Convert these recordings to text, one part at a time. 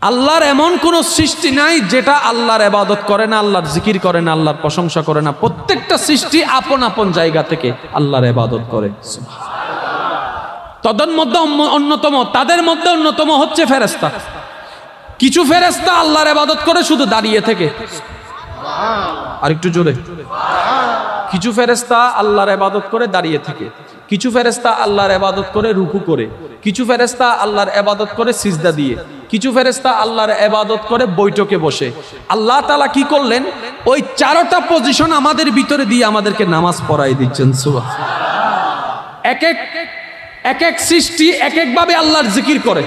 আল্লাহর এমন কোন সৃষ্টি নাই যেটা আল্লাহর এবাদত করে না, আল্লাহর জিকির করে না, আল্লাহর প্রশংসা করে না। প্রত্যেকটা সৃষ্টি আপন আপন জায়গা থেকে আল্লাহর এবাদত করে। তদের মধ্যে অন্যতম, তাদের মধ্যে অন্যতম হচ্ছে ফেরেস্তা কিছু ফেরেস্তা আল্লাহর এবাদত করে শুধু দাঁড়িয়ে থেকে। আর একটু জোরে। কিছু ফেরেস্তা আল্লাহর এবাদত করে দাঁড়িয়ে থেকে। কিছু ফেরেস্তা আল্লাহর এবাদত করে রুকু করে। কিছু ফেরেস্তা আল্লাহর এবাদত করে সিজদা দিয়ে, কিছু ফেরেস্তা আল্লাহর এবাদত করে বৈঠকে বসে। আল্লাহ তালা কি করলেন? ওই চারোটা পজিশন আমাদের ভিতরে দিয়ে আমাদেরকে নামাজ পড়াই দিচ্ছেন সুবাহ এক এক এক এক সৃষ্টি এক একভাবে আল্লাহর জিকির করে।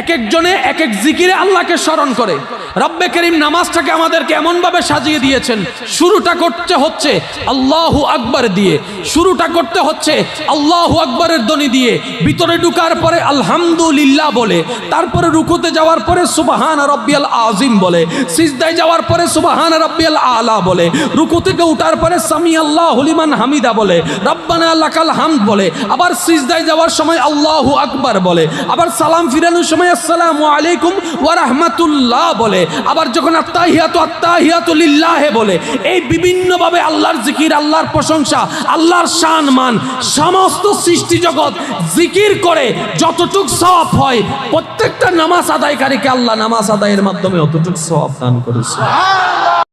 এক একজনে এক এক জিকিরে আল্লাহকে স্মরণ করে। রব্বে করিম নামাজটাকে আমাদেরকে এমনভাবে সাজিয়ে দিয়েছেন, শুরুটা করতে হচ্ছে আল্লাহু আকবার দিয়ে, শুরুটা করতে হচ্ছে আল্লাহু আকবরের ধ্বনি দিয়ে, ভিতরে ঢুকার পরে আলহামদুলিল্লাহ বলে, তারপরে রুকুতে যাওয়ার পরে সুবাহান রব্বিয়াল আজিম বলে, সিজদায় যাওয়ার পরে সুবাহান রব্বিয়াল আলা বলে, রুকু থেকে উঠার পরে সামি আল্লাহ হলিমান হামিদা বলে, রব্বানা লাকাল হামদ বলে, আবার সিজদায় যাওয়ার সময় আল্লাহু আকবার বলে, আবার সালাম ফিরানোর সময় আসসালামু আলাইকুম ওয়া রাহমাতুল্লাহ বলে। আবার যখন আত্মাহিয়াত আত্মাহিয়াতুলিল্লাহে বলে। এই বিভিন্নভাবে আল্লাহর জিকির, আল্লাহর প্রশংসা, আল্লাহর শান মান সমস্ত সৃষ্টি জগৎ জিকির করে যতটুক সব হয়, প্রত্যেকটা নামাজ আদায়কারীকে আল্লাহ নামাজ আদায়ের মাধ্যমে অতটুক সব দান করেছে।